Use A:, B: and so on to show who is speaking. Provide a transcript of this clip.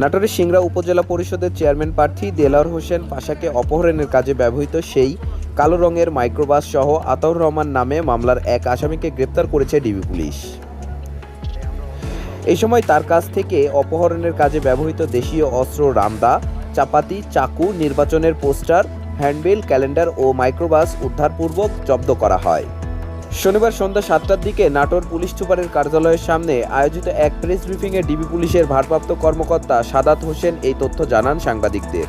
A: নাটোরের সিংড়া উপজেলা পরিষদের চেয়ারম্যান প্রার্থী দেলাওয়ার হোসেন পাশাকে অপহরণের কাজে ব্যবহৃত সেই কালো রঙের মাইক্রোবাস সহ আতাউর রহমান নামে মামলার এক আসামিকে গ্রেপ্তার করেছে ডিবি পুলিশ। এই সময় তার কাছ থেকে অপহরণের কাজে ব্যবহৃত দেশীয় অস্ত্র রামদা, চাপাতি, চাকু, নির্বাচনের পোস্টার, হ্যান্ডবিল, ক্যালেন্ডার ও মাইক্রোবাস উদ্ধারপূর্বক জব্দ করা হয়। শনিবার সন্ধ্যা সাতটার দিকে নাটোর পুলিশ সুপারের কার্যালয়ের সামনে আয়োজিত এক প্রেস ব্রিফিংয়ে ডিবি পুলিশের ভারপ্রাপ্ত কর্মকর্তা সাদাত হোসেন এই তথ্য জানান সাংবাদিকদের।